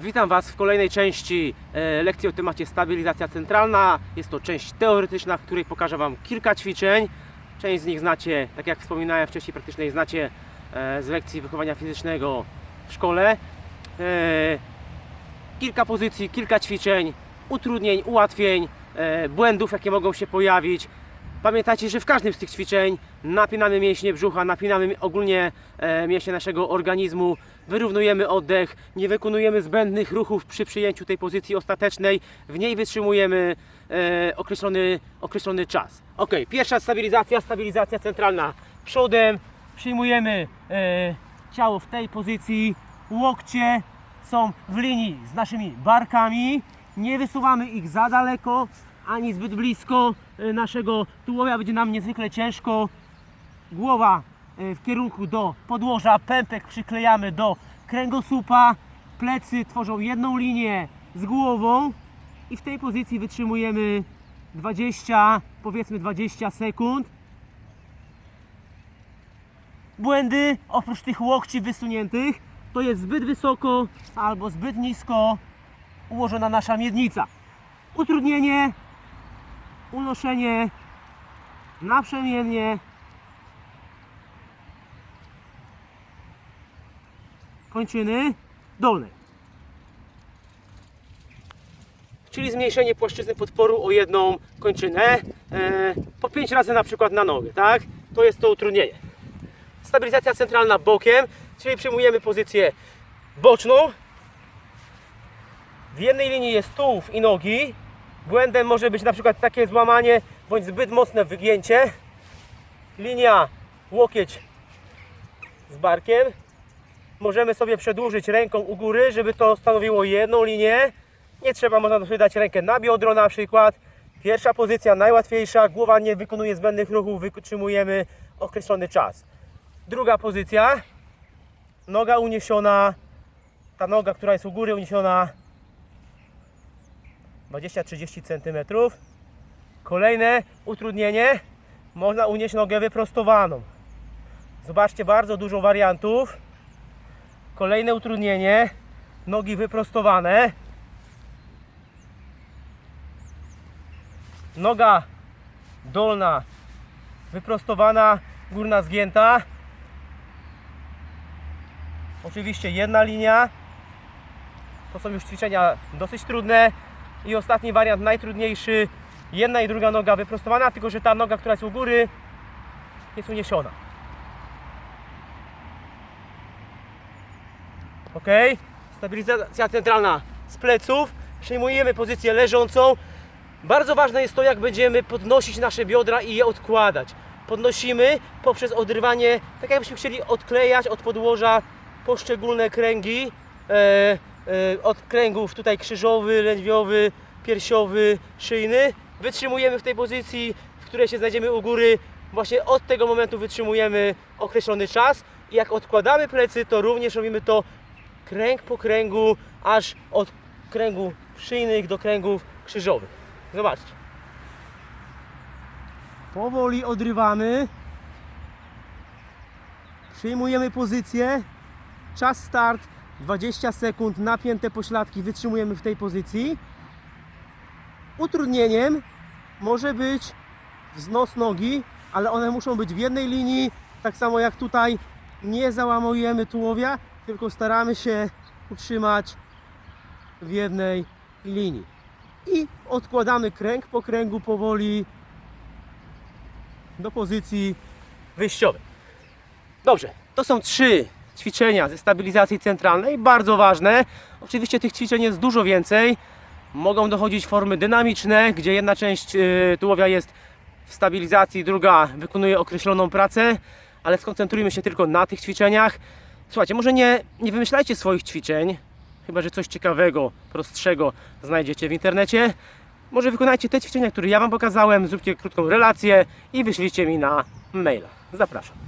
Witam Was w kolejnej części e, lekcji o temacie stabilizacja centralna. Jest to część teoretyczna, w której pokażę Wam kilka ćwiczeń. Część z nich znacie, tak jak wspominałem wcześniej, praktycznej znacie e, z lekcji wychowania fizycznego w szkole. E, kilka pozycji, kilka ćwiczeń, utrudnień, ułatwień, błędów, jakie mogą się pojawić. Pamiętajcie, że w każdym z tych ćwiczeń napinamy mięśnie brzucha, napinamy ogólnie e, mięśnie naszego organizmu, wyrównujemy oddech, nie wykonujemy zbędnych ruchów przy przyjęciu tej pozycji ostatecznej, w niej wytrzymujemy e, określony, określony czas. Ok, pierwsza stabilizacja, stabilizacja centralna. Przodem, przyjmujemy e, ciało w tej pozycji, łokcie są w linii z naszymi barkami, nie wysuwamy ich za daleko, ani zbyt blisko e, naszego tułowia, będzie nam niezwykle ciężko. Głowa e, w kierunku do podłoża, pępek przyklejamy do kręgosłupa, plecy tworzą jedną linię z głową i w tej pozycji wytrzymujemy 20, powiedzmy 20 sekund. Błędy, oprócz tych łokci wysuniętych, to jest zbyt wysoko albo zbyt nisko ułożona nasza miednica. Utrudnienie, unoszenie naprzemiennie, kończyny dolnej. Czyli zmniejszenie płaszczyzny podporu o jedną kończynę, e, po 5 razy na przykład na nogę, tak? To jest to utrudnienie. Stabilizacja centralna bokiem, czyli przyjmujemy pozycję boczną. W jednej linii jest tułów i nogi. Błędem może być na przykład takie złamanie bądź zbyt mocne wygięcie. Linia łokieć z barkiem. Możemy sobie przedłużyć ręką u góry, żeby to stanowiło jedną linię. Nie trzeba, można sobie dać rękę na biodro na przykład. Pierwsza pozycja, najłatwiejsza. Głowa nie wykonuje zbędnych ruchów, wytrzymujemy określony czas. Druga pozycja, noga uniesiona, ta noga, która jest u góry uniesiona 20-30 cm. Kolejne utrudnienie, można unieść nogę wyprostowaną. Zobaczcie, bardzo dużo wariantów. Kolejne utrudnienie, nogi wyprostowane. Noga dolna wyprostowana, górna zgięta. Oczywiście jedna linia. To są już ćwiczenia dosyć trudne. I ostatni wariant, najtrudniejszy. Jedna i druga noga wyprostowana, tylko że ta noga, która jest u góry, jest uniesiona. Ok? Stabilizacja centralna z pleców. Przyjmujemy pozycję leżącą. Bardzo ważne jest to, jak będziemy podnosić nasze biodra i je odkładać. Podnosimy poprzez odrywanie, tak jakbyśmy chcieli odklejać od podłoża poszczególne kręgi. E, e, od kręgów tutaj krzyżowy, lędźwiowy, piersiowy, szyjny. Wytrzymujemy w tej pozycji, w której się znajdziemy u góry. Właśnie od tego momentu wytrzymujemy określony czas. I jak odkładamy plecy, to również robimy to kręg po kręgu, aż od kręgów szyjnych do kręgów krzyżowych. Zobaczcie. Powoli odrywamy. Przyjmujemy pozycję. Czas start 20 sekund, napięte pośladki wytrzymujemy w tej pozycji. Utrudnieniem może być wznos nogi, ale one muszą być w jednej linii, tak samo jak tutaj nie załamujemy tułowia, tylko staramy się utrzymać w jednej linii. I odkładamy kręg po kręgu powoli do pozycji wyjściowej. Dobrze, to są trzy ćwiczenia ze stabilizacji centralnej, bardzo ważne. Oczywiście tych ćwiczeń jest dużo więcej. Mogą dochodzić formy dynamiczne, gdzie jedna część y, tułowia jest w stabilizacji, druga wykonuje określoną pracę, ale skoncentrujmy się tylko na tych ćwiczeniach. Słuchajcie, może nie, nie wymyślajcie swoich ćwiczeń, chyba że coś ciekawego, prostszego znajdziecie w internecie. Może wykonajcie te ćwiczenia, które ja Wam pokazałem, zróbcie krótką relację i wyślijcie mi na maila. Zapraszam.